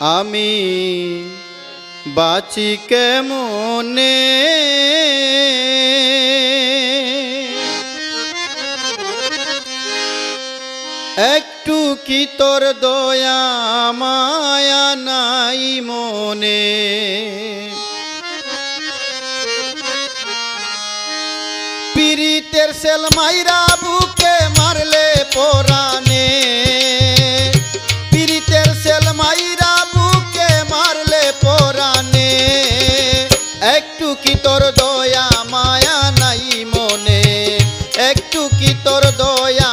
আমি বাঁচি কেমনে? একটু কি তোর দয়া মায়া নাই মনে? পীড়িতের সেল মাইরা বুকে মারলে পরানে কি তোর দয়া মায়া নাই মনে। একটু কি তোর দয়া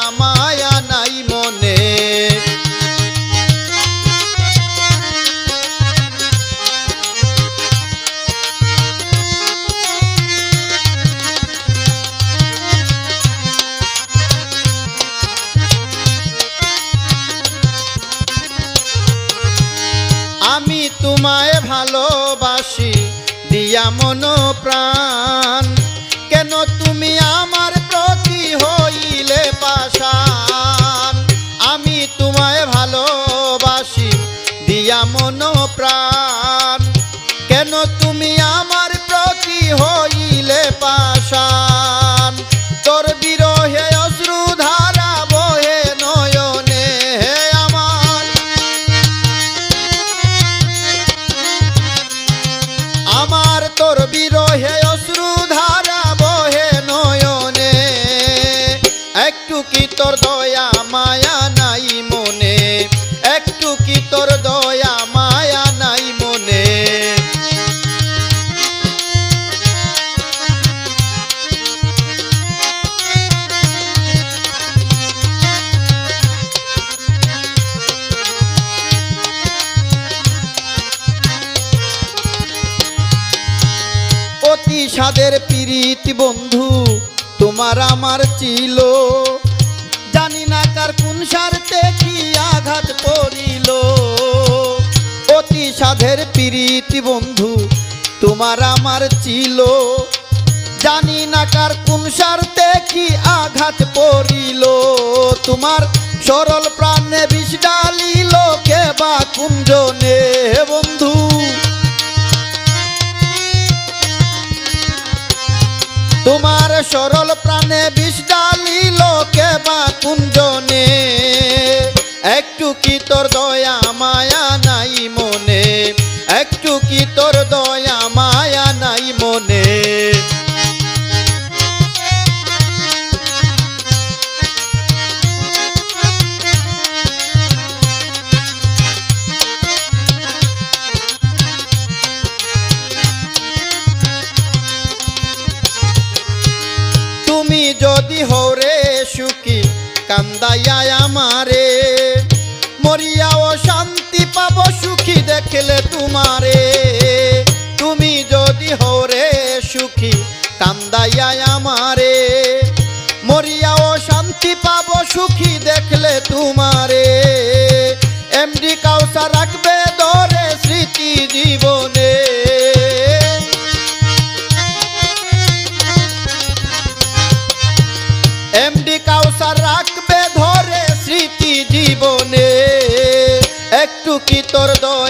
দিয়া মন প্রাণ কেন তুমি আমার প্রতি হইলে পাশান তোর দয়া মায়া নাই মনে। একটু কি তোর দয়া মায়া নাই মনে? অতি সাদের প্রীতি বন্ধু, তোমার আমার ছিল। জানি না কার কোন সারতে কি আঘাত পড়িল অতি সাধের প্রীতি বন্ধু, তোমার আমার ছিল। জানি না কার কোন সারতে কি আঘাত পড়িল তোমার সরল প্রাণে বিষ ডালিল কে বা কুঞ্জনে বন্ধু? তোমার সরল প্রাণে বিষ ডালিল কে বা কুঞ্জনে, একটু কি তোর দয়া মায়া নাই মনে? একটু কি তোর দয়া মায়া নাই মনে? তুমি যদি হরে সুখী কান্দাইয়া আমারে। মরিয়াও শান্তি পাব, সুখী দেখলে তোমারে। তুমি যদি হরে সুখী কান্দাইয়া আমারে। মরিয়াও শান্তি পাব, সুখী দেখলে তোমারে। এমডি কাউসা রাখবে কি দয়া